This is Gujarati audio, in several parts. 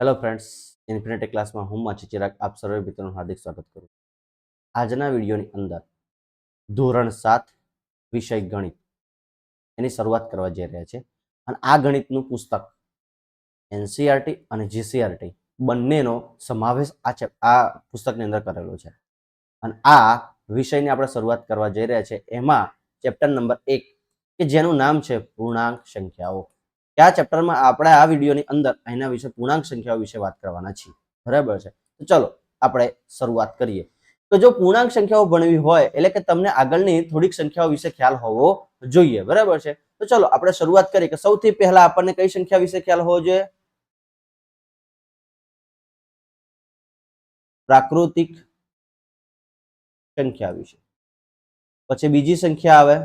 હેલો ફ્રેન્ડ્સ ઇન્ફિનિટી ક્લાસમાં હું માછી ચિરાગ આપ સર્વે મિત્રોનું હાર્દિક સ્વાગત કરું આજના વિડીયોની અંદર ધોરણ સાત વિષય ગણિત એની શરૂઆત કરવા જઈ રહ્યા છે અને આ ગણિતનું પુસ્તક એનસીઆરટી અને જીસીઆરટી બંનેનો સમાવેશ આ છે આ પુસ્તકની અંદર કરેલો છે. અને આ વિષયની આપણે શરૂઆત કરવા જઈ રહ્યા છે એમાં ચેપ્ટર નંબર એક કે જેનું નામ છે પૂર્ણાંક સંખ્યાઓ. કે આ ચેપ્ટરમાં આપણે આ વિડીયોની અંદર એના વિશે પૂર્ણાંક સંખ્યાઓ વિશે વાત કરવાના છીએ. બરાબર છે? તો ચલો, આપણે શરૂઆત કરીએ. તો જો પૂર્ણાંક સંખ્યાઓ ભણવી હોય, એટલે કે તમને આગળની થોડીક સંખ્યાઓ વિશે ખ્યાલ હોવો જોઈએ. બરાબર છે? તો ચલો, આપણે શરૂઆત કરીએ કે સૌથી પહેલા આપણને કઈ સંખ્યા વિશે ખ્યાલ હોવો જોઈએ? પ્રાકૃતિક સંખ્યા વિશે. પછી બીજી સંખ્યા આવે.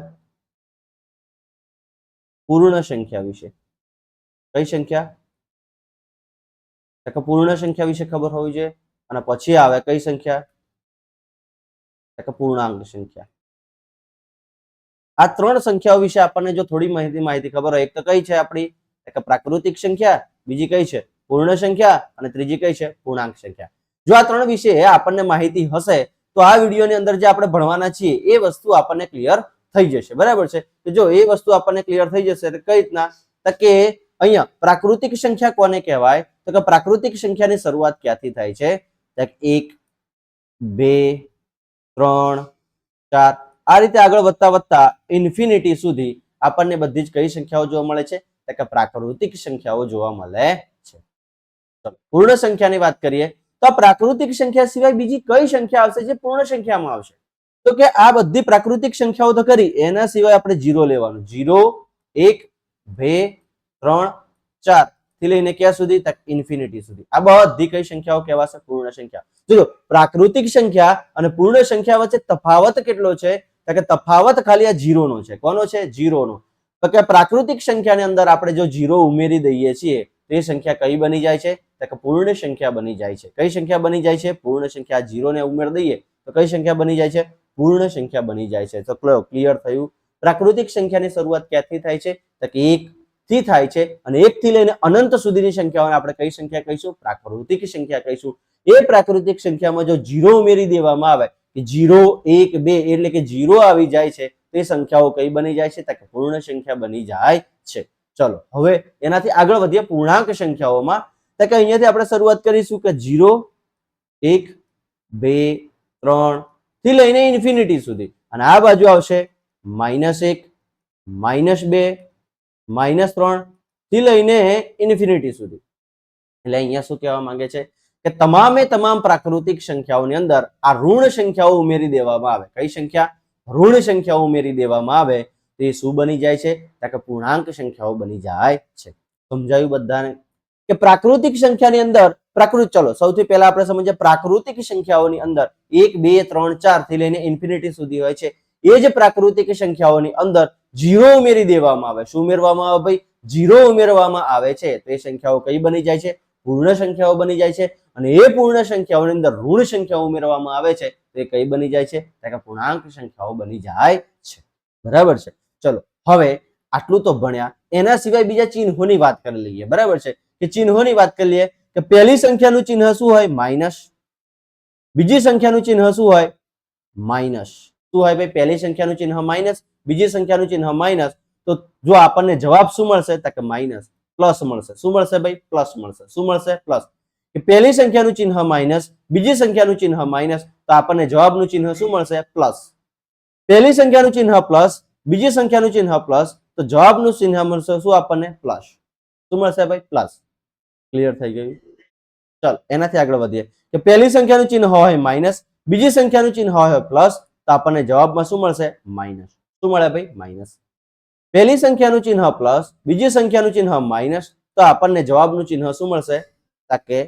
પૂર્ણ સંખ્યા વિશે. કઈ સંખ્યા? કે પૂર્ણ સંખ્યા વિશે ખબર હોવી જોઈએ અને પછી આવે કઈ સંખ્યા? કે પૂર્ણાંક સંખ્યા. આ ત્રણ સંખ્યાઓ વિશે આપણને જો થોડી માહિતી માહિતી ખબર હોય, એક તો કઈ છે આપણી? કે પ્રાકૃતિક સંખ્યા, બીજી કઈ છે? પૂર્ણ સંખ્યા અને ત્રીજી કઈ છે? પૂર્ણાંક સંખ્યા. જો આ ત્રણ વિશે આપણને માહિતી હશે, તો આ વિડીયોની અંદર જે આપણે ભણવાના છીએ, એ વસ્તુ આપણને ક્લિયર થઈ જશે. બરાબર છે? તો જો એ વસ્તુ આપણને ક્લિયર થઈ જશે કઈ રીતના? કે અહીંયા પ્રાકૃતિક સંખ્યા કોને કહેવાય? તો કે પ્રાકૃતિક સંખ્યાની શરૂઆત ક્યાંથી થાય છે? એક, બે, ત્રણ, ચાર. આ રીતે આગળ વધતા વધતા ઇન્ફિનિટી સુધી આપણને બધી જ કઈ સંખ્યાઓ જોવા મળે છે? કે પ્રાકૃતિક સંખ્યાઓ જોવા મળે છે. પૂર્ણ સંખ્યાની વાત કરીએ, તો પ્રાકૃતિક સંખ્યા સિવાય બીજી કઈ સંખ્યા આવશે જે પૂર્ણ સંખ્યામાં આવશે? તો કે આ બધી પ્રાકૃતિક સંખ્યાઓ તો કરી એના સિવાય આપણે જીરો લેવાનું. જીરો એક, બે ત્રણ, ચારથી લઈને ક્યાં સુધી? તક ઇન્ફિનિટી સુધી. આ બધી કઈ સંખ્યાઓ કહેવાશે? પૂર્ણ સંખ્યા. જો પ્રાકૃતિક સંખ્યા અને પૂર્ણ સંખ્યા વચ્ચે તફાવત કેટલો છે? તો કે તફાવત ખાલી આ જીરો નો છે. કોનો છે? જીરો નો તો કે પ્રાકૃતિક સંખ્યાની અંદર આપણે જો જીરો ઉમેરી દઈએ છીએ, તો એ સંખ્યા કઈ બની જાય છે? તો કે પૂર્ણ સંખ્યા બની જાય છે. કઈ સંખ્યા બની જાય છે? પૂર્ણ સંખ્યા જીરો ને ઉમેરી દઈએ, તો કઈ સંખ્યા બની જાય છે? પૂર્ણ સંખ્યા બની જાય છે. તો ક્લિયર થયું. પ્રાકૃતિક સંખ્યાની શરૂઆત ક્યાંથી થાય છે? તો કે એક થી થાય છે અને એક થી લઈને અનંત સુધીની સંખ્યાઓને આપણે કઈ સંખ્યા કહીશું? પ્રાકૃતિક સંખ્યા કહીશું. એ પ્રાકૃતિક સંખ્યામાં જો જીરો ઉમેરી દેવામાં આવે કે જીરો એક બે એટલે કે જીરો આવી જાય છે, તે સંખ્યાઓ કઈ બની જાય છે? તો કે પૂર્ણ સંખ્યા બની જાય છે. ચલો, હવે એનાથી આગળ વધીએ પૂર્ણાંક સંખ્યાઓમાં. તો કે અહીંયાથી આપણે શરૂઆત કરીશું કે જીરો એક, બે, ત્રણથી લઈને ઇન્ફિનિટી સુધી. અને આ બાજુ આવશે માઇનસ એક, માઇનસ બે માઇનસ ત્રણથી લઈને ઇન્ફિનિટી સુધી. એટલે અહીંયા શું કહેવા માંગે છે? કે તમામે તમામ પ્રાકૃતિક સંખ્યાઓની અંદર આ ઋણ સંખ્યાઓ ઉમેરી દેવામાં આવે. કઈ સંખ્યા? ઋણ સંખ્યાઓ ઉમેરી દેવામાં આવે. તો એ શું બની જાય છે? કે પૂર્ણાંક સંખ્યાઓ બની જાય છે. સમજાયું બધાને? કે પ્રાકૃતિક સંખ્યાની અંદર પ્રાકૃત ચલો, સૌથી પહેલા આપણે સમજીએ પ્રાકૃતિક સંખ્યાઓની અંદર એક, બે, ત્રણ, ચારથી લઈને ઇન્ફિનિટી સુધી હોય છે. એ જ પ્રાકૃતિક સંખ્યાઓની અંદર જીરો ઉમેરી દેવામાં આવે. શું ઉમેરવામાં આવે ભાઈ? જીરો ઉમેરવામાં આવે છે. તો એ સંખ્યાઓ કઈ બની જાય છે? પૂર્ણ સંખ્યાઓ બની જાય છે. અને એ પૂર્ણ સંખ્યાઓની અંદર ઋણ સંખ્યાઓ ઉમેરવામાં આવે છે. તો એ કઈ બની જાય છે? કે પૂર્ણાંક સંખ્યાઓ બની જાય છે. બરાબર છે? ચલો, હવે આટલું તો ભણ્યા. એના સિવાય બીજા ચિહ્નોની વાત કરી લઈએ. બરાબર છે? કે ચિહ્નોની વાત કરી લઈએ કે પહેલી સંખ્યાનું ચિહ્ન શું હોય? માઇનસ. બીજી સંખ્યાનું ચિહ્ન શું હોય? માઇનસ. શું હોય ભાઈ? પહેલી સંખ્યાનું ચિહ્ન માઇનસ. બીજી સંખ્યાનું ચિહ્ન માઇનસ, તો જો આપણને જવાબ શું મળશે? તો કે માઇનસ, પ્લસ મળશે. શું મળશે ભાઈ? પ્લસ મળશે. શું મળશે? પ્લસ. પહેલી સંખ્યાનું ચિહ્ન માઇનસ, બીજી સંખ્યાનું ચિહ્ન માઇનસ, તો આપણને જવાબનું ચિહ્ન શું મળશે? પ્લસ. પહેલી સંખ્યાનું ચિહ્ન પ્લસ, બીજી સંખ્યાનું ચિહ્ન પ્લસ, તો જવાબનું ચિહ્ન મળશે શું આપણને? પ્લસ. શું મળશે ભાઈ? પ્લસ. ક્લિયર થઈ ગયું? ચાલ, એનાથી આગળ વધીએ. કે પહેલી સંખ્યાનું ચિહ્ન હોય માઇનસ, બીજી સંખ્યાનું ચિહ્ન હોય પ્લસ, તો આપણને જવાબમાં શું મળશે? માઇનસ. શું મળે ભાઈ? માઇનસ પહેલી સંખ્યાનું ચિહ્ન પ્લસ બીજી સંખ્યાનું ચિહ્ન માઇનસ તો આપણને જવાબનું ચિહ્ન શું મળશે? તો કે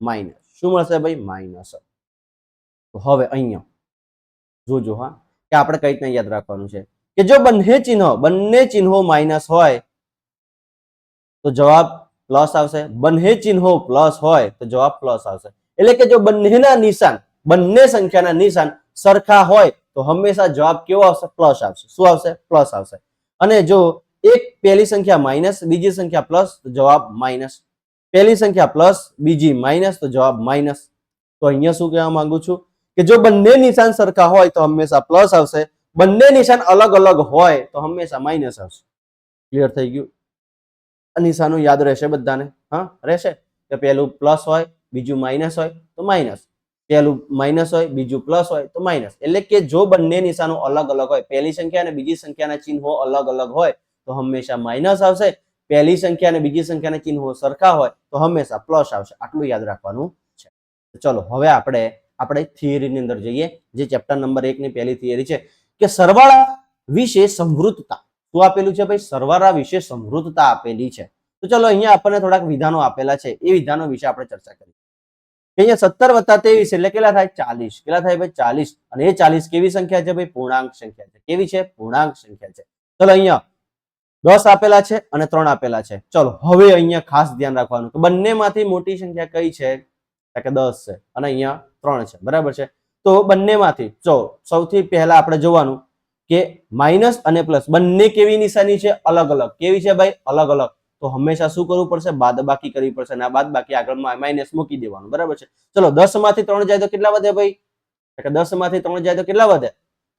માઇનસ શું મળશે ભાઈ? માઇનસ તો હવે અહીંયા જોજો હા, કે આપણે કઈ રીતના યાદ રાખવાનું છે. કે જો બંને ચિહ્નો બંને ચિહ્નો માઇનસ હોય, તો જવાબ પ્લસ આવશે. બંને ચિહ્નો પ્લસ હોય, તો જવાબ પ્લસ આવશે. એટલે કે જો બંનેના નિશાન, બંને સંખ્યાના નિશાન સરખા હોય તો હંમેશા જવાબ કેવો આવશે? પ્લસ આવશે. શું આવશે? પ્લસ આવશે. અને જો એક પહેલી સંખ્યા માઇનસ બીજી સંખ્યા પ્લસ તો જવાબ માઇનસ પહેલી સંખ્યા પ્લસ બીજી માઇનસ તો જવાબ માઇનસ તો અહીંયા શું કહેવા માંગુ છું? કે જો બંને નિશાન સરખા હોય તો હંમેશા પ્લસ આવશે. બંને નિશાન અલગ અલગ હોય તો હંમેશા માઇનસ આવશે. ક્લિયર થઈ ગયું? આ નિશાનો યાદ રહેશે બધાને? હા, રહેશે? કે પહેલું પ્લસ હોય, બીજું માઇનસ હોય, તો માઇનસ પહેલું માઇનસ હોય, બીજું પ્લસ હોય, તો માઇનસ એટલે કે જો બંને નિશાનો અલગ અલગ હોય, પહેલી સંખ્યા અને બીજી સંખ્યાના ચિહ્નો અલગ અલગ હોય, તો હંમેશા માઇનસ આવશે. પહેલી સંખ્યા અને બીજી સંખ્યાના ચિહ્નો સરખા હોય, તો હંમેશા પ્લસ આવશે. આટલું યાદ રાખવાનું છે. ચલો, હવે આપણે આપણે થિયરીની અંદર જઈએ. જે ચેપ્ટર નંબર એક ની પહેલી થિયરી છે કે સરવાળા વિશે સમૃદ્ધતા. શું આપેલું છે ભાઈ? સરવાળા વિશે સમૃદ્ધતા આપેલી છે. તો ચલો, અહીંયા આપણને થોડાક વિધાનો આપેલા છે. એ વિધાનો વિશે આપણે ચર્ચા કરીએ. અહીંયા સત્તર વત્તા ત્રેવીસ એટલે કેટલા થાય? ચાલીસ. કેટલા થાય ભાઈ? ચાલીસ. અને એ ચાલીસ કેવી સંખ્યા છે ભાઈ? પૂર્ણાંક સંખ્યા છે. કેવી છે? પૂર્ણાંક સંખ્યા છે. ચલો અહીંયા દસ આપેલા છે અને ત્રણ આપેલા છે. ચલો, હવે અહીંયા ખાસ ધ્યાન રાખવાનું કે બંનેમાંથી મોટી સંખ્યા કઈ છે? કે દસ છે અને અહીંયા ત્રણ છે. બરાબર છે? તો બંનેમાંથી જો સૌથી પહેલા આપણે જોવાનું કે માઇનસ અને પ્લસ બંને કેવી નિશાની છે? અલગ અલગ. કેવી છે ભાઈ? અલગ અલગ. તો હંમેશા શું કરવું પડશે? બાદબાકી કરવી પડશે અને આ બાદબાકી આગળ માઇનસ મૂકી દેવાનું. બરાબર છે? ચલો, દસમાંથી ત્રણ જાય તો કેટલા વધે ભાઈ? એટલે દસમાંથી ત્રણ જાય તો કેટલા વધે?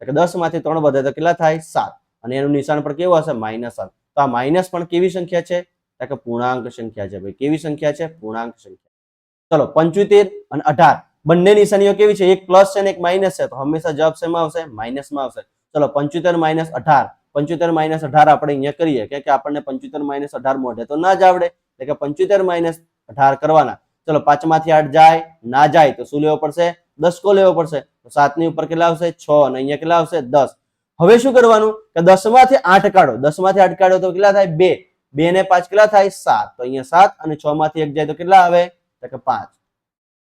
એટલે દસમાંથી ત્રણ વધે તો કેટલા થાય? સાત. અને એનું નિશાન પણ કેવું હશે? માઇનસ સાત. તો આ માઇનસ પણ કેવી સંખ્યા છે? કે પૂર્ણાંક સંખ્યા છે ભાઈ. કેવી સંખ્યા છે? પૂર્ણાંક સંખ્યા. ચલો, પંચોતેર અને અઢાર. બંને નિશાનીઓ કેવી છે? એક પ્લસ છે ને એક માઇનસ છે. તો હંમેશા જવાબ શેમાં આવશે? માઇનસમાં આવશે. ચલો, પંચોતેર માઇનસ અઢાર. પંચોતેર માઇનસ અઢાર આપણે અહીંયા કરીએ. કે આપણને પંચોતેર માઇનસ અઢાર મોઢે તો ના જ આવડે. એટલે કે પંચોતેર માઇનસ અઢાર કરવાના. ચલો પાંચમાંથી આઠ જાય, ના જાય તો શું લેવો પડશે? દસકો લેવો પડશે. તો સાતની ઉપર કેટલા આવશે? છ. અને અહીંયા કેટલા આવશે? દસ. હવે શું કરવાનું? કે દસમાંથી આઠ કાઢો. દસમાંથી આઠ કાઢો તો કેટલા થાય? બે. બે ને પાંચ કેટલા થાય? સાત. તો અહીંયા સાત અને છ માંથી એક જાય તો કેટલા આવે? તો કે પાંચ.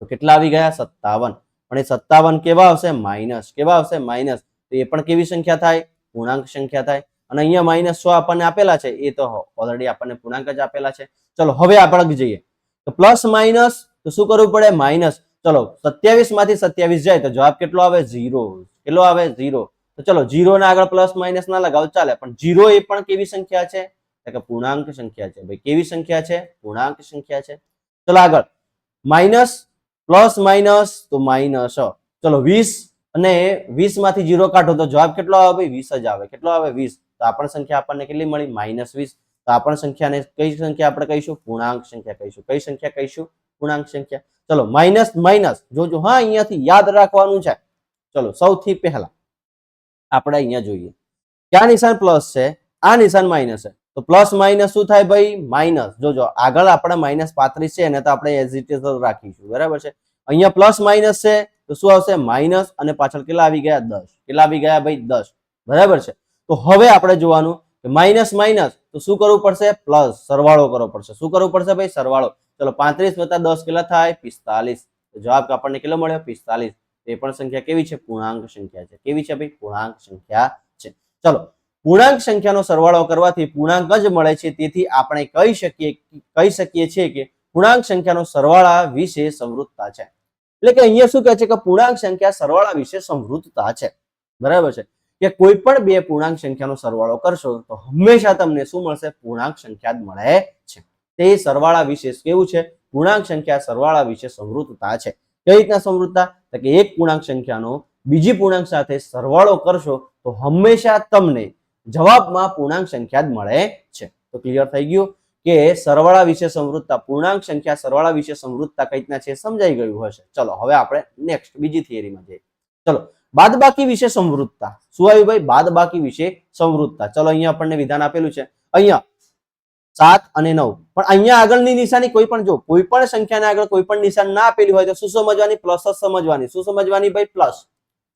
તો કેટલા આવી ગયા? સત્તાવન. પણ એ સત્તાવન કેવા આવશે? માઇનસ. કેવા આવશે? માઇનસ. તો એ પણ કેવી સંખ્યા થાય? પૂર્ણાંક સંખ્યા થાય. અને અહીંયા માઇનસ સો આપણને આપેલા છે, એ તો ઓલરેડી આપણને પૂર્ણાંક જ આપેલા છે. ચલો, હવે આપણે જઈએ. તો પ્લસ માઇનસ તો શું કરવું પડે? માઇનસ ચલો સત્યાવીસમાંથી સત્યાવીસ જાય, તો જવાબ કેટલો આવે? ઝીરો કેટલો આવે? ઝીરો તો ચલો ઝીરો ના આગળ પ્લસ માઇનસ ના લગાવ, ચાલે. પણ ઝીરો એ પણ કેવી સંખ્યા છે? એટલે કે પૂર્ણાંક સંખ્યા છે. ભાઈ, કેવી સંખ્યા છે? પૂર્ણાંક સંખ્યા છે. ચલો આગળ. માઇનસ પ્લસ માઇનસ તો માઇનસ ચલો, વીસ. અને વીસમાંથી જીરો કાઢો તો જવાબ કેટલો આવે ભાઈ? વીસ જ આવે. કેટલો આવે? વીસ. તો આપણ સંખ્યા આપણને કેટલી મળી? માઇનસ વીસ. તો આપણ સંખ્યાને કઈ સંખ્યા આપણે કહીશું? પૂર્ણાંક સંખ્યા કહીશું. કઈ સંખ્યા કહીશું? પૂર્ણાંક સંખ્યા. ચલો, માઇનસ માઇનસ. જોજો, હા, અહીંયાથી યાદ રાખવાનું છે. ચલો, સૌથી પહેલા આપણે અહીંયા જોઈએ. ક્યાં નિશાન પ્લસ છે? આ નિશાન માઇનસ છે. તો પ્લસ, માઇનસ શું થાય ભાઈ? માઇનસ. જોજો, આગળ આપણે માઇનસ પાંત્રીસ છે, એને તો આપણે રાખીશું. બરાબર છે? અહીંયા પ્લસ, માઇનસ છે. તો શું આવશે? માઇનસ અને પાછળ કેટલા આવી ગયા? દસ. કેટલા આવી ગયા ભાઈ? દસ. બરાબર છે? તો હવે આપણે જોવાનું કે માઇનસ માઇનસ તો શું કરવું પડશે? પ્લસ. સરવાળો કરવો પડશે. શું કરવું પડશે ભાઈ? સરવાળો. ચલો પાંત્રીસ વત્તા દસ કેટલા થાય? પિસ્તાલીસ. જવાબ આપણને કેટલો મળ્યો? પિસ્તાલીસ. એ પણ સંખ્યા કેવી છે? પૂર્ણાંક સંખ્યા છે. કેવી છે ભાઈ? પૂર્ણાંક સંખ્યા છે. ચલો, પૂર્ણાંક સંખ્યાનો સરવાળો કરવાથી પૂર્ણાંક જ મળે છે. તેથી આપણે કહી શકીએ કહી શકીએ છીએ કે પૂર્ણાંક સંખ્યાનો સરવાળા વિશે સમૃદ્ધતા છે. એટલે કે અહીંયા શું કહે છે કે પૂર્ણાંક સંખ્યા સરવાળા વિશે સમૃદ્ધતા છે. બરાબર છે? કે કોઈ પણ બે પૂર્ણાંક સંખ્યાનો સરવાળો કરશો તો હંમેશા તમને શું મળશે? પૂર્ણાંક સંખ્યા જ મળે છે. તે સરવાળા વિશે કેવું છે? પૂર્ણાંક સંખ્યા સરવાળા વિશે સમૃદ્ધતા છે. કઈ રીતના સમૃદ્ધતા? તો કે એક પૂર્ણાંક સંખ્યાનો બીજી પૂર્ણાંક સાથે સરવાળો કરશો તો હંમેશા તમને જવાબમાં પૂર્ણાંક સંખ્યા જ મળે છે. તો ક્લિયર થઈ ગયું? કે સરવાળા વિશે સમૃદ્ધતા, પૂર્ણાંક સંખ્યા સરવાળા વિશે સમૃદ્ધતા કઈ છે સમજાઈ ગયું હશે. ચલો, હવે આપણે નેક્સ્ટ બીજી થિયરીમાં જઈએ. ચલો, બાદબાકી વિશે સમૃદ્ધતા. શું આવ્યું ભાઈ? બાદબાકી વિશે સમૃદ્ધતા. ચલો, અહીંયા આપણને વિધાન આપેલું છે. અહીંયા સાત અને નવ. પણ અહીંયા આગળની નિશાની કોઈ પણ, જો કોઈ પણ સંખ્યાને આગળ કોઈ પણ નિશાન ના આપેલી હોય તો શું સમજવાની? પ્લસ જ સમજવાની. શું સમજવાની ભાઈ? પ્લસ.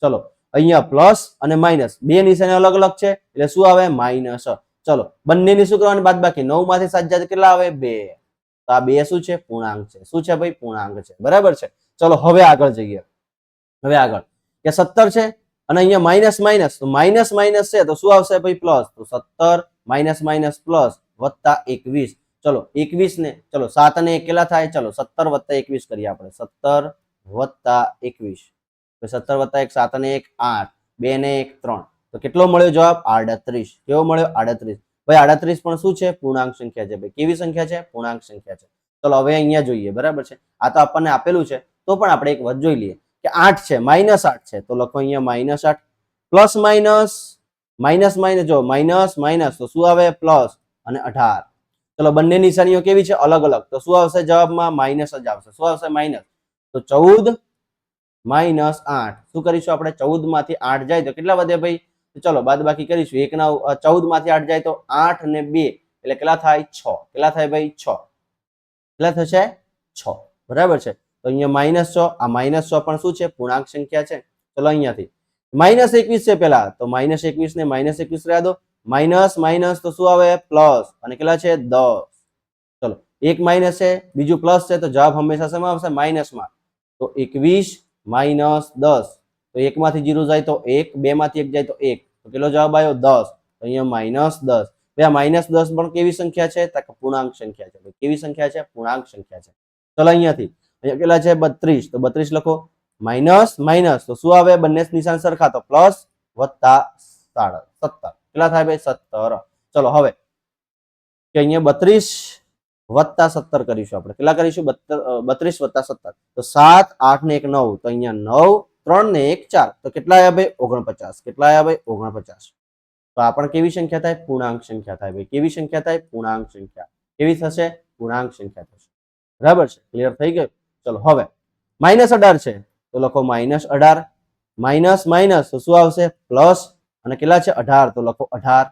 ચલો, અહીંયા પ્લસ અને માઇનસ. બે નિશાની અલગ અલગ છે. એટલે શું આવે? માઇનસ. ચલો, બંનેની શું કરવાની બાદ બાકી નવમાંથી સાત કેટલા આવે? બે. તો આ બે શું છે? પૂર્ણાંક છે. શું છે ભાઈ? પૂર્ણાંક છે. બરાબર છે? ચલો, હવે આગળ જઈએ. હવે આગળ. કે સત્તર છે? અને અહીંયા માઇનસ માઇનસ. તો માઇનસ માઇનસ છે, તો શું આવશે ભાઈ? પ્લસ. તો સત્તર માઇનસ માઇનસ પ્લસ વત્તા એકવીસ. ચલો એકવીસ ને ચલો, સાત અને એક કેટલા થાય? ચલો, સત્તર વત્તા એકવીસ કરીએ આપણે. સત્તર વત્તા એકવીસ. સત્તર વત્તા એક, સાત અને એક, આઠ. બે ને એક, ત્રણ. તો કેટલો મળ્યો જવાબ? આડત્રીસ. કેવો મળ્યો? આડત્રીસ. ભાઈ, આડત્રીસ પણ શું છે? પૂર્ણાંક સંખ્યા છે. ભાઈ, કેવી સંખ્યા છે? પૂર્ણાંક સંખ્યા છે. ચલો, હવે અહીંયા જોઈએ. બરાબર છે? આ તો આપણને આપેલું છે. તો પણ આપણે એક વધ જોઈ લઈએ કે આઠ છે, માઇનસ આઠ છે. તો લખો અહીંયા માઇનસ આઠ. પ્લસ માઇનસ માઇનસ માઇનસ, જો, માઇનસ માઇનસ, તો શું આવે? પ્લસ અને અઢાર. ચલો, બંને નિશાનીઓ કેવી છે? અલગ અલગ. તો શું આવશે જવાબમાં? માઇનસ જ આવશે. શું આવશે? માઇનસ. તો ચૌદ માઇનસ આઠ. શું કરીશું આપણે? ચૌદમાંથી આઠ જાય તો કેટલા વધે ભાઈ? તો ચલો બાદ બાકી કરીશું. એક ના ચૌદમાંથી આઠ જાય તો આઠ ને બે. એટલે કેટલા થાય? છ. કેટલા થાય ભાઈ? છ. કેટલા થશે? છ. બરાબર છે? તો અહીંયા માઇનસ છ. આ માઇનસ છ પણ શું છે? પૂર્ણાંક સંખ્યા છે. ચલો અહીંયાથી. માઇનસ એકવીસ છે પેલા તો માઇનસ એકવીસ ને માઇનસ એકવીસ રહ્યા દો. માઇનસ માઇનસ તો શું આવે? પ્લસ. અને કેટલા છે? દસ. ચલો. એક માઇનસ છે, બીજું પ્લસ છે, તો જવાબ હંમેશા શેમાં આવશે માઇનસમાં. તો એકવીસ માઇનસ દસ. તો એકમાંથી જીરો જાય તો એક, બેમાંથી એક જાય તો એક. તો કેટલો જવાબ આવ્યો? દસ. તો અહીંયા માઇનસ દસ. બે માઇનસ દસ પણ કેવી સંખ્યા છે? તો પૂર્ણાંક સંખ્યા છે. કેવી સંખ્યા છે? પૂર્ણાંક સંખ્યા છે. ચલો અહીંયાથી. અહીંયા કેટલા છે? બત્રીસ. તો બત્રીસ લખો. Minus minus. તો શું આવે? બંને નિશાન સરખા તો પ્લસ વત્તા સાડા સત્તર. કેટલા થાય ભાઈ? સત્તર. ચલો હવે. કે અહીંયા બત્રીસ વત્તા સત્તર કરીશું આપણે. કેટલા કરીશું? બત્રીસ વત્તા સત્તર. તો સાત, આઠ ને એક નવ. તો અહીંયા નવ ત્રણ ને એક ચાર. તો કેટલા આવ્યા ભાઈ? ઓગણપચાસ. કેટલા આવ્યા ભાઈ? ઓગણપચાસ. તો આ પણ કેવી સંખ્યા થાય? પૂર્ણાંક સંખ્યા થાય ભાઈ. કેવી સંખ્યા થાય? પૂર્ણાંક સંખ્યા. કેવી થશે? પૂર્ણાંક સંખ્યા થશે. બરાબર છે? ક્લિયર થઈ ગયું? ચલો, હવે. માઇનસ અઢાર છે. તો લખો માઇનસ અઢાર. Minus minus. તો શું આવશે? પ્લસ. અને કેટલા છે? અઢાર. તો લખો અઢાર.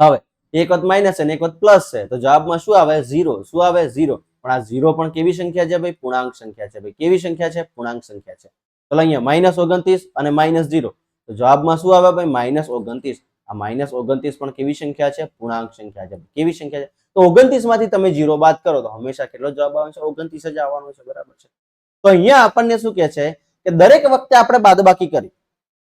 હવે, એક વખત માઇનસ છે અને એક વખત પ્લસ છે. તો જવાબમાં શું આવે? ઝીરો. શું આવે? ઝીરો. પણ આ ઝીરો પણ કેવી સંખ્યા છે ભાઈ? પૂર્ણાંક સંખ્યા છે ભાઈ. કેવી સંખ્યા છે? પૂર્ણાંક સંખ્યા છે. ચલો અહીંયા માઇનસ ઓગણત્રીસ અને માઇનસ ઝીરો. તો જવાબમાં શું આવે ભાઈ? માઇનસ ઓગણત્રીસ. આ માઇનસ ઓગણત્રીસ પણ કેવી સંખ્યા છે? પૂર્ણાંક સંખ્યા છે. કેવી સંખ્યા છે? તો ઓગણત્રીસમાંથી તમે જીરો બાદ કરો તો હંમેશા કેટલો જવાબ આવે છે? ઓગણત્રીસ જ આવવાનો છે. બરાબર છે. તો અહીંયા આપણને શું કે છે કે દરેક વખતે આપણે બાદબાકી કરી.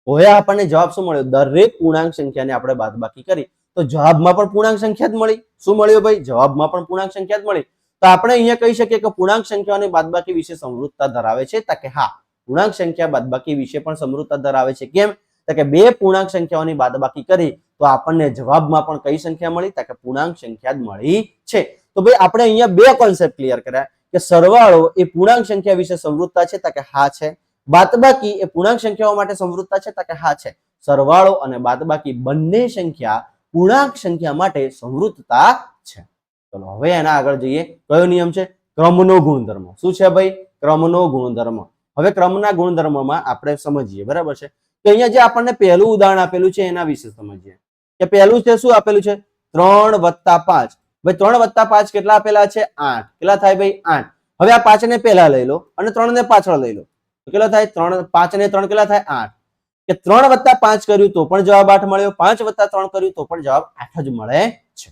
હવે આપણને જવાબ શું મળ્યો? દરેક પૂર્ણાંક સંખ્યાને આપણે બાદબાકી કરી. તો જવાબમાં પણ પૂર્ણાંક સંખ્યા જ મળી. શું મળ્યું ભાઈ? જવાબમાં પણ પૂર્ણાંક સંખ્યા જ મળી. તો આપણે અહીંયા કહી શકીએ કે પૂર્ણાંક સંખ્યાઓની બાદબાકી વિશે સમૃદ્ધતા ધરાવે છે? તા કે હા. પૂર્ણાંક સંખ્યા બાદબાકી વિશે પણ સમૃદ્ધતા ધરાવે છે. કેમ? તો કે બે પૂર્ણાંક સંખ્યાઓની બાદબાકી કરી તો આપણને જવાબમાં પણ કઈ સંખ્યા મળી? તો કે પૂર્ણાંક સંખ્યા જ મળી છે. તો ભાઈ, આપણે અહીંયા બે કોન્સેપ્ટ ક્લિયર કર્યા. કે સરવાળો એ પૂર્ણાંક સંખ્યા વિશે સમૃદ્ધતા છે, તો કે હા છે. બાદબાકી એ પૂર્ણાંક સંખ્યાઓ માટે સમૃદ્ધતા છે, તો કે હા છે. સરવાળો અને બાદબાકી બંને સંખ્યા પૂર્ણાંક સંખ્યા માટે સમૃદ્ધતા છે. ચલો, હવે એના આગળ જઈએ. કયો નિયમ છે? ક્રમનો ગુણધર્મ. શું છે ભાઈ? ક્રમનો ગુણધર્મ. હવે ક્રમના ગુણધર્મમાં આપણે સમજીએ, બરાબર છે? તો અહીંયા જે આપણને પહેલું ઉદાહરણ આપેલું છે, એના વિશે સમજીએ. કે પહેલું છે, શું આપેલું છે? ત્રણ વત્તા પાંચ. ભાઈ, ત્રણ વત્તા પાંચ કેટલા આપેલા છે? આઠ. કેટલા થાય ભાઈ? આઠ. હવે આ પાંચ ને પહેલા લઈ લો અને ત્રણ ને પાછળ લઈ લો. કેટલા થાય? ત્રણ, પાંચ ને ત્રણ કેટલા થાય? આઠ. કે ત્રણ વત્તા પાંચ કર્યું તો પણ જવાબ આઠ મળ્યો, પાંચ વત્તા ત્રણ કર્યું તો પણ જવાબ આઠ જ મળે છે.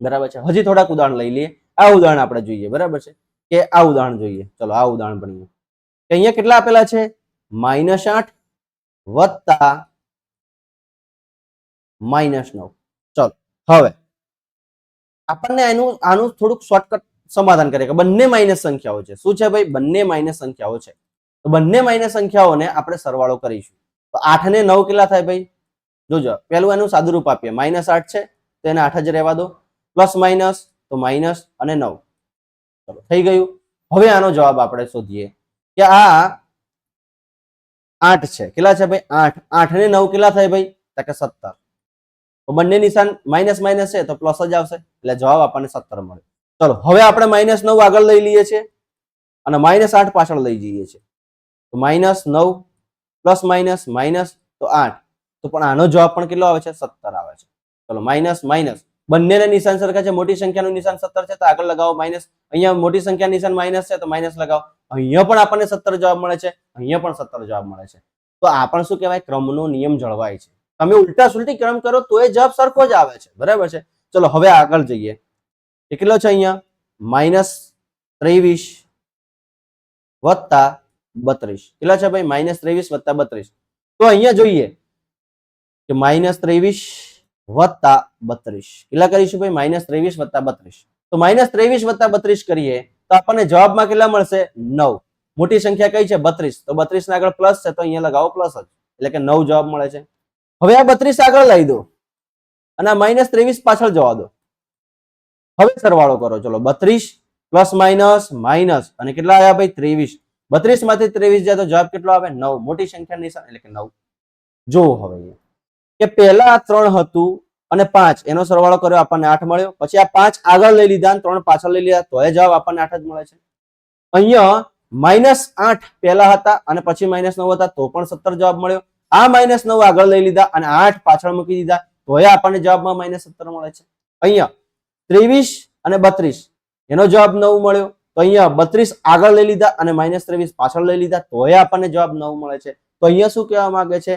બરાબર છે? હજી થોડાક ઉદાહરણ લઈ લઈએ. આ ઉદાહરણ આપણે જોઈએ, બરાબર છે? કે આ ઉદાહરણ જોઈએ. ચલો, આ ઉદાહરણ ભણીએ અહીંયા કેટલા આપેલા છે? માઇનસ આઠ વત્તા માઇનસ નવ. ચલો, હવે આપણને એનું આનું થોડુંક શોર્ટકટ સમાધાન કરીએ કે બંને માઇનસ સંખ્યાઓ છે. શું છે ભાઈ? બંને માઇનસ સંખ્યાઓ છે. તો બંને માઇનસ સંખ્યાઓને આપણે સરવાળો કરીશું. તો આઠ ને નવ કેટલા થાય ભાઈ? જોજો પેલું એનું સાદું રૂપ આપીએ. માઇનસ આઠ છે, તો એને આઠ જ રહેવા દો. પ્લસ માઇનસ તો માઇનસ અને નવ. ચલો, થઈ ગયું. હવે આનો જવાબ આપણે શોધીએ. કે આ આઠ છે. કેટલા છે ભાઈ? આઠ. આઠ ને નવ કેટલા થાય ભાઈ? તો કે સત્તર. તો બંને નિશાન માઇનસ માઇનસ છે તો પ્લસ જ આવશે. એટલે જવાબ આપણને સત્તર મળે. ચલો, હવે આપણે માઇનસ નવ આગળ લઈ લઈએ છીએ અને માઇનસ આઠ પાછળ લઈ જઈએ છીએ. તો માઇનસ નવ પ્લસ માઇનસ માઇનસ તો આઠ. તો પણ આનો જવાબ પણ કેટલો આવે છે? સત્તર આવે છે. ચલો, માઇનસ માઇનસ. બંનેને નિશાન સરખા છે? મોટી સંખ્યાનું નિશાન સત્તર છે? તો આગળ લગાવો માઇનસ. અહીંયા મોટી સંખ્યા નિશાન માઇનસ છે તો માઇનસ લગાવો. અહીંયા પણ આપણને સત્તર જવાબ મળે છે, અહીંયા પણ સત્તર જવાબ મળે છે. તો આ પણ શું કહેવાય? ક્રમનો નિયમ જળવાય છે. તમે ઉલટા સુલટી ક્રમ કરો તો એ જવાબ સરખો જ આવે છે. બરાબર છે? ચલો, હવે આગળ જઈએ. કેટલો છે અહીંયા? માઇનસ ત્રેવીસ વત્તા બત્રીસ. કેટલા છે ભાઈ? માઇનસ ત્રેવીસ વત્તા બત્રીસ. તો અહીંયા જોઈએ કે માઇનસ ત્રેવીસ વત્તા બત્રીસ. કેટલા કરીશું ભાઈ? માઇનસ ત્રેવીસ વત્તા બત્રીસ. તો માઇનસ ત્રેવીસ વત્તા બત્રીસ કરીએ તો આપણને જવાબમાં કેટલા મળશે? નવ. મોટી સંખ્યા કઈ છે? બત્રીસ. તો બત્રીસ આગળ પ્લસ છે, તો અહીંયા લગાવો પ્લસ જ. એટલે કે નવ જવાબ મળે છે. હવે આ બત્રીસ આગળ લઈ દો. અને આ માઇનસ ત્રેવીસ પાછળ જવા દો. હવે સરવાળો કરો. ચલો, બત્રીસ પ્લસ માઇનસ માઇનસ અને કેટલા આવ્યા ભાઈ? ત્રેવીસ. બત્રીસમાંથી ત્રેવીસ જાય તો જવાબ કેટલો આવે? નવ. મોટી સંખ્યા નિશાન, એટલે કે નવ. જોવો હવે કે પહેલા ત્રણ હતું અને પાંચ, એનો સરવાળો કર્યો, આપણને આઠ મળ્યો. પછી આ પાંચ આગળ લઈ લીધા ત્રણ પાછળ લઈ લીધા. તોય જવાબ આપણને આઠ જ મળે છે. અહીંયા માઇનસ આઠ પહેલા હતા અને પછી માઇનસ નવ હતા, તો પણ સત્તર જવાબ મળ્યો. આ માઇનસ નવ આગળ લઈ લીધા અને આઠ પાછળ મૂકી દીધા. તોય આપણને જવાબમાં માઇનસ સત્તર મળે છે. અહીંયા ત્રેવીસ અને બત્રીસ, એનો જવાબ નવ મળ્યો. તો અહીંયા બત્રીસ આગળ લઈ લીધા અને માઇનસ ત્રેવીસ પાછળ લઈ લીધા. તોય આપણને જવાબ નવ મળે છે. તો અહીંયા શું કહેવા માંગે છે?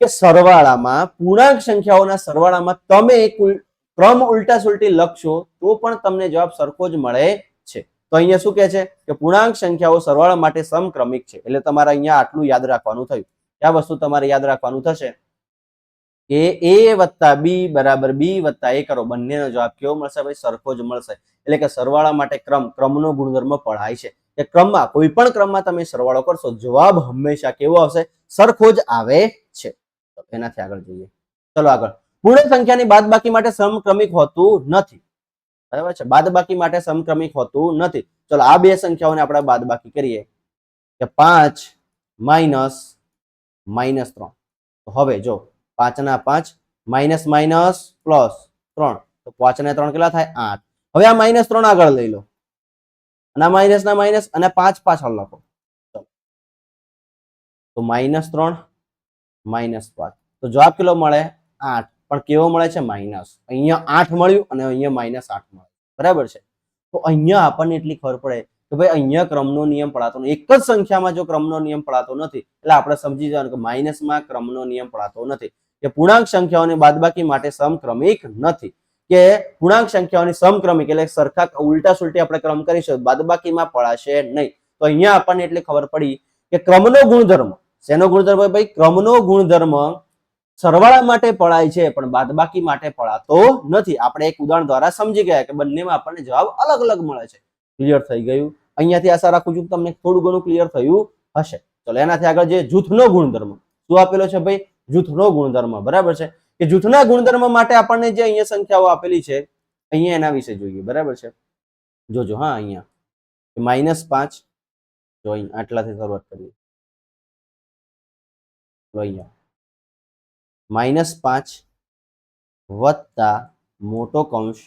કે સરવાળામાં, પૂર્ણાંક સંખ્યાઓના સરવાળામાં તમે ક્રમ ઉલટા સુલટી લખશો, તો પણ તમને જવાબ સરખો જ મળે છે. તો અહીંયા શું કહે છે? કે પૂર્ણાંક સંખ્યાઓ સરવાળા માટે સમક્રમિક છે. એટલે તમારે અહીંયા આટલું યાદ રાખવાનું થયું. આ વસ્તુ તમારે યાદ રાખવાનું થશે? કે એ વત્તા બી બરાબર બી વત્તા એ કરો. બંનેનો જવાબ કેવો મળશે ભાઈ? સરખો જ મળશે. એટલે કે સરવાળા માટે ક્રમ, ક્રમનો ગુણધર્મ પઢાય છે. કે ક્રમમાં, કોઈ પણ ક્રમમાં તમે સરવાળો કરશો, જવાબ હંમેશા કેવો આવશે? સરખો જ આવે એનાથી આગળ જોઈએ. ચલો આગળ. પૂર્ણ સંખ્યાની બાદબાકી માટે સમક્રમિક હોતું નથી. બરાબર છે? બાદબાકી માટે સમક્રમિક હોતું નથી. ચલો, આ બે સંખ્યાઓને આપણે બાદબાકી કરીએ. કે પાંચ માઇનસ માઇનસ ત્રણ. હવે જો, પાંચના પાંચ માઇનસ માઇનસ પ્લસ ત્રણ. તો પાંચ ને ત્રણ કેટલા થાય? આઠ. હવે આ માઇનસ ત્રણ આગળ લઈ લો. અને આ માઇનસ ના માઇનસ અને પાંચ પાછળ લખો. તો માઇનસ ત્રણ માઇનસ પાંચ. તો જવાબ કેટલો મળે? આઠ. પણ કેવો મળે છે? માઇનસ અહીંયા આઠ મળ્યું અને અહીંયા માઇનસ આઠ મળ્યું. બરાબર છે? તો અહીંયા આપણને એટલી ખબર પડે કે ભાઈ અહીંયા ક્રમનો નિયમ પડાતો નથી એક જ સંખ્યામાં જો ક્રમનો નિયમ પડાતો નથી, એટલે આપણે સમજી જવાનું કે માઇનસમાં ક્રમનો નિયમ પડાતો નથી. કે પૂર્ણાંક સંખ્યાઓની બાદબાકી માટે સમક્રમિક નથી. કે પૂર્ણાંક સંખ્યાઓની સમક્રમિક એટલે સરખા ઉલટા સુલટી આપણે ક્રમ કરીશું, બાદબાકીમાં પડાશે નહીં. તો અહીંયા આપણને એટલી ખબર પડી કે ક્રમનો ગુણધર્મ શેનો ગુણધર્મ ભાઈ? ક્રમનો ગુણધર્મ સરવાળા માટે પળાય છે, પણ બાદબાકી માટે પળાતો નથી. આપણે એક ઉદાહરણ દ્વારા સમજી ગયા કે બંનેમાં આપણને જવાબ અલગ અલગ મળે છે. ક્લિયર થઈ ગયું? અહીંયાથી આશા રાખું છું તમને થોડું ઘણું ક્લિયર થયું હશે. ચલો, એનાથી આગળ જે જૂથનો ગુણધર્મ. શું આપેલો છે ભાઈ? જૂથનો ગુણધર્મ. બરાબર છે? કે જૂથના ગુણધર્મ માટે આપણને જે અહીંયા સંખ્યાઓ આપેલી છે, અહીંયા એના વિશે જોઈએ. બરાબર છે? જોજો, હા, અહીંયા. માઇનસ પાંચ. જો આટલાથી શરૂઆત કરીએ. અહીંયા માઇનસ પાંચ વત્તા મોટો કૌંસ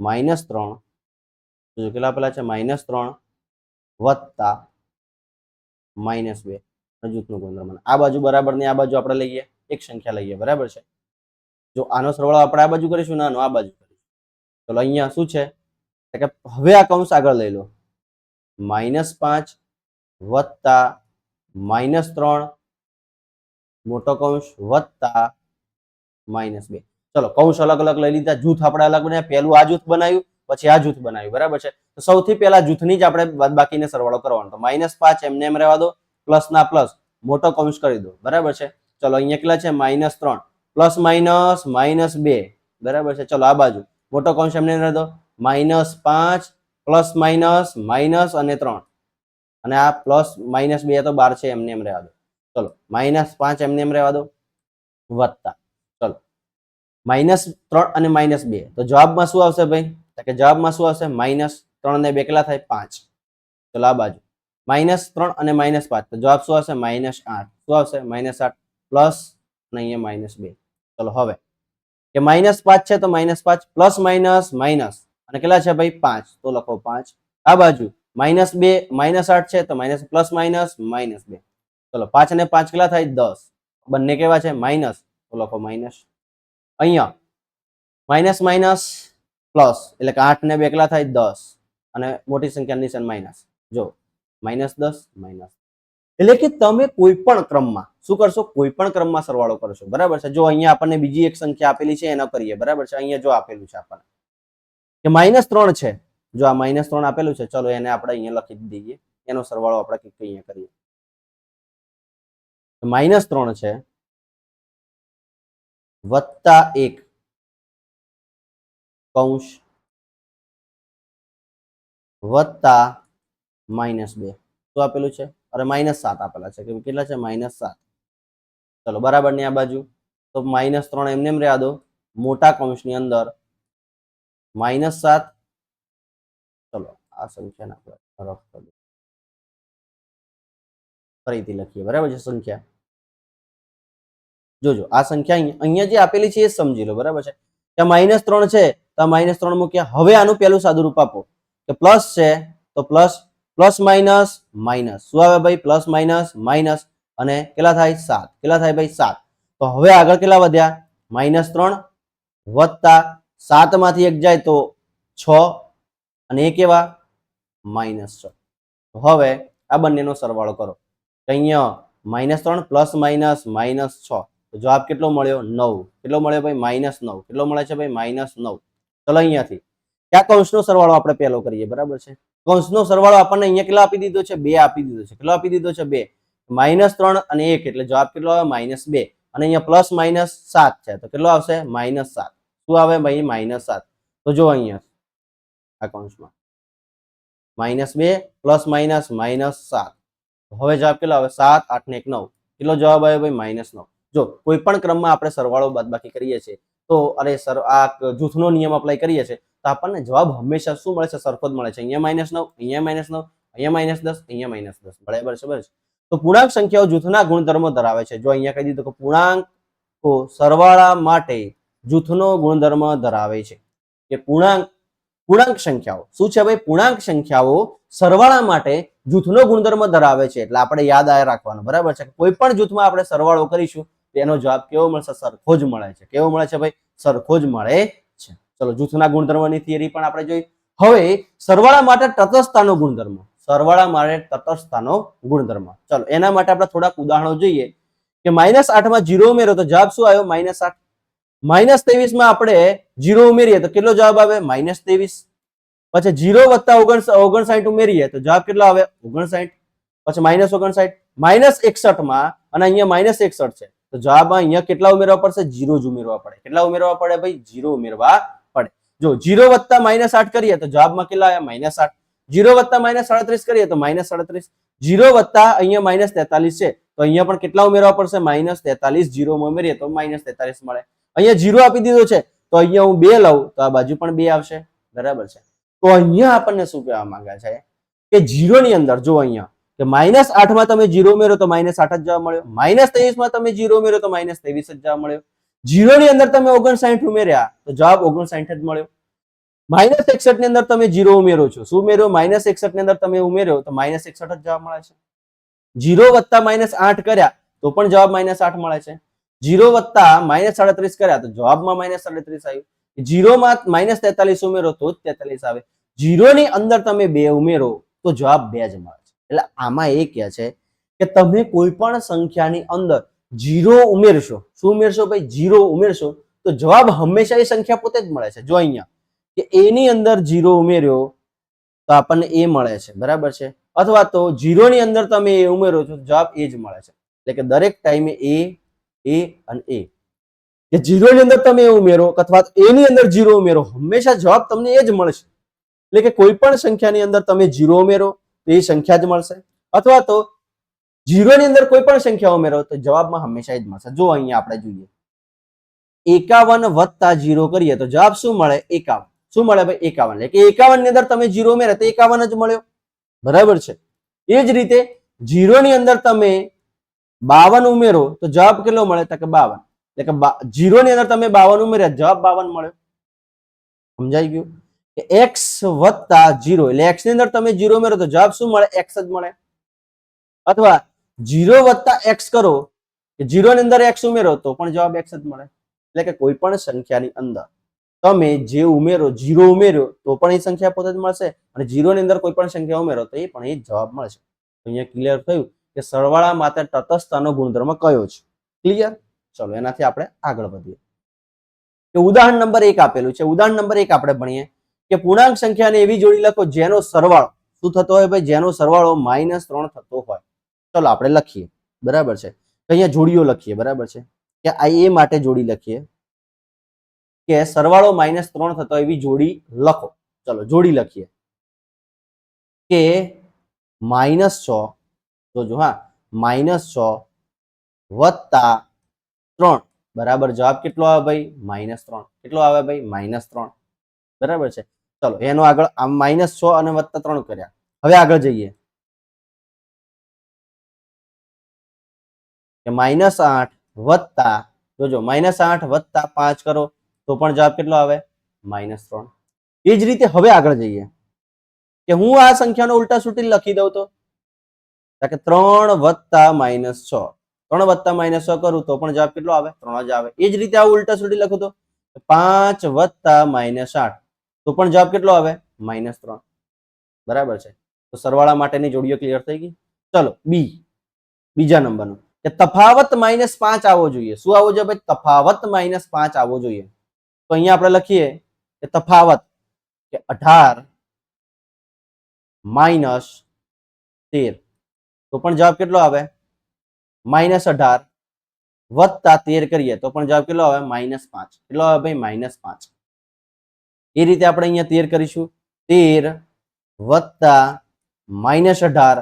માઇનસ ત્રણ. તો કેટલા પેલા છે? માઇનસ ત્રણ વત્તા માઇનસ બે. જૂથનું ગુણધર્મ આ બાજુ બરાબર ને આ બાજુ આપણે લઈએ. એક સંખ્યા લઈએ. બરાબર છે? જો આનો સરવાળો આપણે આ બાજુ કરીશું નાનો આ બાજુ કરીશું. ચલો અહીંયા શું છે? કે હવે આ કૌંસ આગળ લઈ લો. માઇનસ પાંચ વત્તા માઇનસ ત્રણ મોટો કૌંસ વત્તા માઇનસ બે. ચલો, કૌંસ અલગ અલગ લઈ લીધા, જૂથ આપણે અલગ બનાવ્યા. પહેલું આ જૂથ બનાવ્યું, પછી આ જૂથ બનાવ્યું, બરાબર છે? તો સૌથી પહેલા જૂથની જ આપણે બાદબાકીને સરવાળો કરવાનો. તો માઇનસ પાંચ, એમને એમ રહેવા દો, પ્લસ ના પ્લસ, મોટો કૌંસ કરી દો, બરાબર છે? ચલો, અહીંયા કેટલા છે? માઇનસ ત્રણ. પ્લસ માઇનસ માઇનસ બે, બરાબર છે? ચલો, આ બાજુ. મોટો કૌંસ એમને એમ રહેવા દો. માઇનસ પાંચ, પ્લસ માઇનસ માઇનસ અને ત્રણ. અને આ પ્લસ માઇનસ બે તો બાર છે, એમને એમ રહેવા દો. ચલો માઇનસ પાંચ એમને એમ રહેવા દો, વત્તા, ચલો. માઇનસ ત્રણ અને માઇનસ બે. તો જવાબમાં શું આવશે ભાઈ? તો કે જવાબમાં શું આવશે? માઇનસ ત્રણ ને બે કેટલા થાય પાંચ. ચલો, આ બાજુ. માઇનસ ત્રણ અને માઇનસ પાંચ. તો જવાબ શું આવશે? માઇનસ આઠ. શું આવશે? માઇનસ આઠ પ્લસ અને અહીંયા માઇનસ બે. ચલો, હવે. કે માઇનસ પાંચ છે તો માઇનસ પાંચ પ્લસ માઇનસ માઇનસ અને કેટલા છે ભાઈ? પાંચ. તો લખો પાંચ. આ બાજુ. માઇનસ બે માઇનસ આઠ છે તો માઇનસ પ્લસ માઇનસ માઇનસ બે. ચલો, પાંચ અને પાંચ કેટલા થાય? દસ. બંને કેવા છે? માઇનસ. તો લખો માઇનસ. અહીંયા. Minus minus, plus. એટલે કે આઠ ને બે કેટલા થાય? દસ. અને મોટી સંખ્યા નિશાન માઇનસ. જો, માઇનસ દસ, માઇનસ. એટલે કે તમે કોઈ પણ ક્રમમાં, શું કરશો? કોઈ પણ ક્રમમાં સરવાળો કરશો. બરાબર છે? જો અહીંયા આપણને બીજી એક સંખ્યા આપેલી છે, એનો કરીએ. બરાબર છે? અહીંયા જો આપેલું છે આપણને. કે માઇનસ ત્રણ છે. જો આ માઇનસ ત્રણ આપેલું છે, ચલો એને આપણે અહીંયા લખી દઈએ. એનો સરવાળો આપણે કંઈક અહીંયા કરીએ. માઇનસ ત્રણ છે. વત્તા એક કૌંસ વત્તા માઇનસ બે. શું આપેલું છે? અરે માઇનસ સાત આપેલા છે. કેટલા છે? માઇનસ સાત. ચલો બરાબર ને આ બાજુ. તો માઇનસ ત્રણ એમને એમ રહ્યા દો. મોટા કૌંસની અંદર માઇનસ સાત. ચલો, આ સંખ્યાને આપણે રફ કરી ફરીથી લખીએ. બરાબર છે સંખ્યા? જોજો, આ સંખ્યા અહીંયા જે આપેલી છે એ સમજી લો, બરાબર છે? કે માઇનસ ત્રણ છે, તો આ માઇનસ ત્રણ મૂક્યા હવે આનું પહેલું સાદુરૂપ આપો. કે પ્લસ છે, તો પ્લસ પ્લસ માઇનસ માઇનસ શું આવે ભાઈ? પ્લસ માઇનસ માઇનસ અને કેટલા થાય? સાત. કેટલા થાય ભાઈ? સાત. તો હવે આગળ કેટલા વધ્યા? માઇનસ ત્રણ વત્તા સાતમાંથી એક જાય તો છ. અને એ કેવા? માઇનસ છ. હવે આ બંનેનો સરવાળો કરો. અહીંયા માઇનસ ત્રણ પ્લસ માઇનસ માઇનસ છ. તો જવાબ કેટલો મળ્યો? નવ. કેટલો મળ્યો ભાઈ? માઇનસ નવ. કેટલો મળે છે ભાઈ? માઇનસ નવ. ચલો અહીંયાથી. ક્યાં કૌંસનો સરવાળો આપણે પહેલો કરીએ, બરાબર છે? કૌંસનો સરવાળો આપણને અહીંયા કેટલા આપી દીધો છે? બે આપી દીધો છે. કેટલો આપી દીધો છે? બે. માઇનસ ત્રણ અને એક, એટલે જવાબ કેટલો આવે? માઇનસ બે. અને અહીંયા પ્લસ માઇનસ સાત છે. તો કેટલો આવશે? માઇનસ સાત. શું આવે ભાઈ? માઇનસ સાત. તો જો અહીંયા. આ કૌંસમાં. માઇનસ બે પ્લસ માઇનસ માઇનસ સાત. હવે જવાબ કેટલો આવે? સાત, આઠ ને એક, નવ. કેટલો જવાબ આવ્યો ભાઈ? માઇનસ નવ. જો કોઈ પણ ક્રમમાં આપણે સરવાળો બાદબાકી કરીએ છીએ, તો અરે સર, આ જૂથનો નિયમ અપ્લાય કરીએ છીએ, તો આપણને જવાબ હંમેશા શું મળે છે? સરખો જ મળે છે. અહીંયા માઇનસ નવ, અહીંયા માઇનસ નવ, અહીંયા માઇનસ દસ, અહીંયા માઇનસ દસ. બરાબર છે બરાબર છે. તો પૂર્ણાંક સંખ્યાઓ જૂથના ગુણધર્મો ધરાવે છે. જો અહીંયા કહી દીધું કે પૂર્ણાંકો સરવાળા માટે જૂથનો ગુણધર્મ ધરાવે છે, કે પૂર્ણાંક પૂર્ણાંક સંખ્યાઓ. શું છે ભાઈ? પૂર્ણાંક સંખ્યાઓ સરવાળા માટે જૂથનો ગુણધર્મ ધરાવે છે. એટલે આપણે યાદ આ રાખવાનું. બરાબર છે? કોઈ પણ જૂથમાં આપણે સરવાળો કરીશું તેનો જવાબ કેવો મળશે? સરખો જ મળે છે. કેવો મળે છે ભાઈ? સરખો જ મળે છે. ચલો, જૂથના ગુણધર્મની થિયરી પણ આપણે જોઈ. હવે, સરવાળા માટે તટસ્થતાનો ગુણધર્મ. સરવાળા માટે તટસ્થતાનો ગુણધર્મ. ચલો, એના માટે આપણે થોડાક ઉદાહરણો જોઈએ. કે માઇનસ આઠમાં જીરો ઉમેરો તો જવાબ શું આવ્યો? માઇનસ આઠ. માઇનસ તેવીસમાં આપણે જીરો ઉમેરીએ તો કેટલો જવાબ આવે? માઇનસ ત્રેવીસ. પછી જીરો વત્તા ઓગણ ઓગણસાઠ ઉમેરીએ તો જવાબ કેટલો આવે? ઓગણસાઠ. પછી માઇનસ ઓગણસાઠ. માઇનસ એકસઠમાં, અને અહીંયા માઇનસ એકસઠ છે. તો જવાબમાં અહીંયા કેટલા ઉમેરવા પડશે? જીરો જ ઉમેરવા પડે. કેટલા ઉમેરવા પડે ભાઈ? જીરો ઉમેરવા પડે. જો જીરો વત્તા માઇનસ આઠ કરીએ તો જવાબમાં કેટલા આવ્યા? માઇનસ આઠ. જીરો વત્તા માઇનસ સાડત્રીસ કરીએ તો માઇનસ સાડત્રીસ. જીરો વત્તા અહીંયા માઇનસ તેતાલીસ છે. તો અહીંયા પણ કેટલા ઉમેરવા પડશે? માઇનસ તેતાલીસ. જીરો ઉમેરીએ તો માઇનસ તેતાલીસ મળે. અહીંયા જીરો આપી દીધો છે. તો અહીંયા હું બે લઉં તો આ બાજુ પણ બે આવશે. બરાબર છે. તો અહીંયા આપણને શું કહેવા માંગે છે? કે જીરો ની અંદર જો અહીંયા કે માઇનસ આઠમાં તમે જીરો ઉમેરો તો માઇનસ આઠ જ જવાબ મળ્યો. માઇનસ ત્રેવીસમાં તમે જીરો ઉમેરો તો માઇનસ ત્રેવીસ જ જવાબ મળ્યો. જીરો ની અંદર તમે ઓગણસાઠ ઉમેર્યા તો જવાબ ઓગણસાઠ જ મળ્યો. માઇનસ એકસઠની અંદર તમે જીરો ઉમેરો છો. શું ઉમેર્યો? માઇનસ એકસઠની અંદર તમે ઉમેર્યો તો માઇનસ એકસઠ જ જવાબ મળે છે. જીરો વત્તા માઇનસ આઠ કર્યા તો પણ જવાબ માઇનસ આઠ મળે છે. જીરો વત્તા માઇનસ સાડત્રીસ કર્યા તો જવાબમાં માઇનસ સાડત્રીસ આવ્યું. જીરોમાં માઇનસ તેતાલીસ ઉમેરો તો જ તેતાલીસ આવે. જીરો ની અંદર તમે બે ઉમેરો તો જવાબ બે જ મળે. એટલે આમાં એ કહે છે કે તમે કોઈ પણ સંખ્યાની અંદર જીરો ઉમેરશો. શું ઉમેરશો ભાઈ? જીરો ઉમેરશો. તો જવાબ હંમેશા એ સંખ્યા પોતે જ મળે છે. જો અહીંયા કે એની અંદર જીરો ઉમેર્યો તો આપણને એ મળે છે. બરાબર છે? અથવા તો જીરોની અંદર તમે એ ઉમેરો છો જવાબ એ જ મળે છે. એટલે કે દરેક ટાઈમે એ એ અને એ. કે જીરોની અંદર તમે એ ઉમેરો અથવા એની અંદર જીરો ઉમેરો, હંમેશા જવાબ તમને એ જ મળશે. એટલે કે કોઈ પણ સંખ્યાની અંદર તમે જીરો ઉમેરો તો એ સંખ્યા જ મળશે. અથવા તો જીરો ની અંદર કોઈ પણ સંખ્યા ઉમેરો, તો જવાબમાં હંમેશા જ મળશે. જો અહીંયા આપણે જોઈએ, એકાવન વત્તા જીરો કરીએ, તો જવાબ શું મળે? એકાવન. શું મળે ભાઈ? એકાવન. એટલે કે એકાવનની અંદર તમે જીરો ઉમેરે, તો એકાવન જ મળ્યો. બરાબર છે? એ જ રીતે જીરો ની અંદર તમે બાવન ઉમેરો, તો જવાબ કેટલો મળે? તો કે બાવન. એટલે કે જીરો ની અંદર તમે બાવન ઉમેર્યા, જવાબ બાવન મળ્યો. સમજાઈ ગયું? કે એક્સ વત્તા જીરો એટલે એક્સની અંદર તમે જીરો ઉમેરો તો જવાબ શું મળે? એક્સ જ મળે. અથવા જીરો વત્તા એક્સ કરો કે જીરો ની અંદર એક્સ ઉમેરો તો પણ જવાબ એક્સ જ મળે. એટલે કે કોઈ પણ સંખ્યાની અંદર. તમે જે ઉમેરો જીરો ઉમેર્યો તો પણ એ સંખ્યા પોતે જ મળશે અને જીરો ની અંદર કોઈ પણ સંખ્યા ઉમેરો તો એ પણ એ જવાબ મળશે. અહીંયા ક્લિયર થયું કે સરવાળા માટે તટસ્થતાનો ગુણધર્મ કયો છે? ક્લિયર ચલો એનાથી આપણે આગળ વધીએ. કે ઉદાહરણ નંબર એક આપેલું છે. ઉદાહરણ નંબર એક આપણે ભણીએ. કે પૂર્ણાંક સંખ્યાને એવી જોડી લખો જેનો સરવાળો, શું થતો હોય ભાઈ? જેનો સરવાળો માઇનસ ત્રણ થતો હોય. ચલો આપણે લખીએ. બરાબર છે? અહીંયા જોડીઓ લખીએ, બરાબર છે? કે આ એ માટે જોડી લખીએ. કે સરવાળો માઇનસ ત્રણ થતો એવી જોડી લખો. ચલો જોડી લખીએ. કે માઇનસ છ, જોજો હા માઇનસ છ વત્તા ત્રણ. બરાબર જવાબ કેટલો આવે ભાઈ? માઇનસ ત્રણ. કેટલો આવે ભાઈ? માઇનસ ત્રણ. બરાબર છે? ચલો, એનો આગળ માઇનસ છ અને વત્તા ત્રણ કર્યા. હવે આગળ જઈએ. માઇનસ આઠ વત્તા, જોજો માઇનસ આઠ વત્તા પાંચ કરો, તો પણ જવાબ કેટલો આવે? માઇનસ ત્રણ. એ જ રીતે હવે આગળ જઈએ. કે હું આ સંખ્યાનો ઉલટા સુટી લખી દઉં તો? તો કે ત્રણ વત્તા માઇનસ છ. ત્રણ વત્તા માઇનસ છ કરું તો પણ જવાબ કેટલો આવે? ત્રણ જ આવે. એ જ રીતે આ ઉલટા સુટી લખું તો? પાંચ વત્તા માઇનસ આઠ. તો પણ જવાબ કેટલો આવે? માઇનસ ત્રણ. બરાબર છે. તો સરવાળા માટેની જોડીઓ ક્લિયર થઈ ગઈ. ચલો, બી. બીજા નંબરનો. કે તફાવત માઇનસ પાંચ આવવો જોઈએ. શું આવવો જોઈએ ભાઈ? તફાવત માઇનસ પાંચ આવવો જોઈએ. તો અહીંયા આપણે લખીએ કે તફાવત કે અઢાર માઇનસ તેર. તો પણ જવાબ કેટલો આવે? માઇનસ અઢાર વત્તા તેર કરીએ તો પણ જવાબ કેટલો આવે? માઇનસ પાંચ. કેટલો આવે ભાઈ? માઇનસ પાંચ. એ રીતે આપણે અહીંયા તેર કરીશું. તેર વત્તા માઇનસ અઢાર.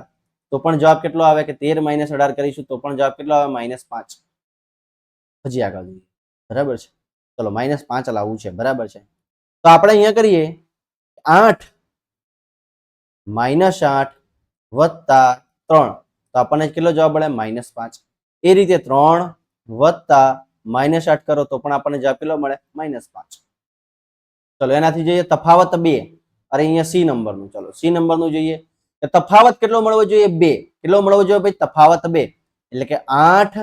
તો પણ જવાબ કેટલો આવે કે તેર માઇનસ અઢાર કરીશું તો પણ જવાબ કેટલો આવે? માઇનસ પાંચ. હજી આગળ જોઈએ. બરાબર છે? ચલો માઇનસ પાંચ લાવવું છે. બરાબર છે? તો આપણે અહીંયા કરીએ. આઠ માઇનસ આઠ વત્તા ત્રણ. તો આપણને કેટલો જવાબ મળે? માઇનસ પાંચ. એ રીતે ત્રણ વત્તા માઇનસ આઠ કરો તો પણ આપણને જવાબ કેટલો મળે? માઇનસ પાંચ. ચલો, એનાથી જોઈએ તફાવત બે. અરે અહીંયા સી નંબરનું, ચલો, સી નંબરનું જોઈએ. કે તફાવત કેટલો મળવો જોઈએ? બે. કેટલો મળવો જોઈએ ભાઈ? તફાવત બે. એટલે કે આઠ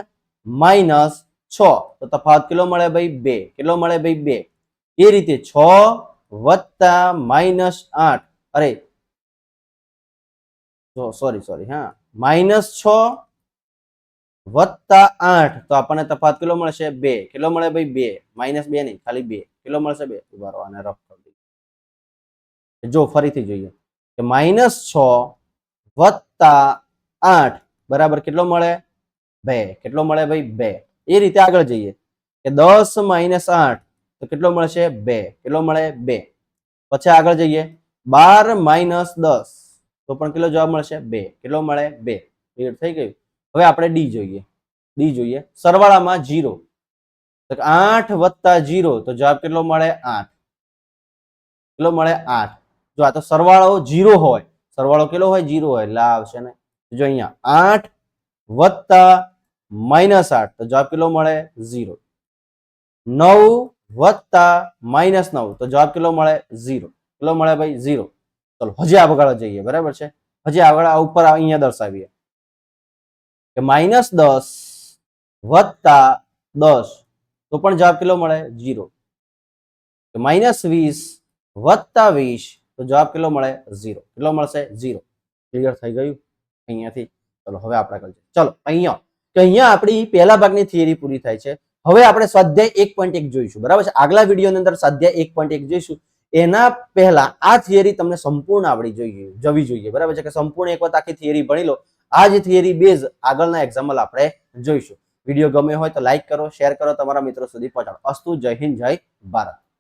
માઇનસ છ. તો તફાવત કેટલો મળે ભાઈ? બે. કેટલો મળે ભાઈ? બે. એ રીતે છ વત્તા માઇનસ આઠ. અરે સોરી સોરી હા. માઇનસ છ વત્તા આઠ. તો આપણને તફાવત કેટલો મળશે? બે. કેટલો મળે ભાઈ? બે. માઇનસ બે નહીં, ખાલી બે. કેટલો મળશે બે? ઊભા આને રફ કરી જો ફરીથી જોઈએ કે માઇનસ છ વત્તા આઠ, બરાબર કેટલો મળે? બે. કેટલો મળે ભાઈ? બે. એ રીતે આગળ જઈએ કે દસ માઇનસ આઠ, તો કેટલો મળશે? બે. કેટલો મળે? બે. પછી આગળ જઈએ, બાર માઇનસ દસ, તો પણ કેટલો જવાબ મળશે? બે. કેટલો મળે? બે. થઈ ગયું. હવે આપણે ડી જોઈએ. ડી જોઈએ. સરવાળામાં જીરો તો આઠ વત્તા જીરો, તો જવાબ કેટલો મળે? આઠ. કેટલો મળે? આઠ. જો આ તો સરવાળો જીરો હોય, સરવાળો કેટલો હોય? જીરો હોય, એટલે આવશે ને. જો અહીંયા આઠ વત્તા માઇનસ આઠ, તો જવાબ કેટલો મળે? ઝીરો નવ વત્તા માઇનસ નવ, તો જવાબ કેટલો મળે? ઝીરો કેટલો મળે ભાઈ? ઝીરો ચલો, હજી આગળ જઈએ, બરાબર છે? હજી આગળ આ ઉપર અહીંયા દર્શાવીએ. કે માઇનસ દસ વત્તા દસ. તો પણ જવાબ કેટલો મળે? જીરો માઇનસ વીસ વત્તા વીસ, તો જવાબ કેટલો મળે? ઝીરો. કેટલો મળશે? ઝીરો. ક્લિયર થઈ ગયું? અહીંયાથી. ચલો, હવે આપણે કરીએ ચલો, અહીંયા. કે અહીંયા આપણી પહેલા ભાગની થિયરી પૂરી થાય છે. હવે આપણે સ્વાધ્યાય એક પોઈન્ટ એક જોઈશું. બરાબર છે? આગલા વિડીયોની અંદર સ્વાધ્યાય એક પોઈન્ટ એક જોઈશું. એના પહેલા આ થિયરી તમને સંપૂર્ણ આવડી જોઈએ, જવી જોઈએ. બરાબર છે? કે સંપૂર્ણ એક વખત આખી થિયરી ભણી લો. આ જ થિયરી બેઝ આગળના એક્ઝામ્પલ આપણે જોઈશું. વીડિયો ગમે હોય તો લાઈક કરો, શેર કરો, તમારા મિત્રો સુધી પહોંચાડો. અસ્તુ, જય હિન્દ, જય ભારત.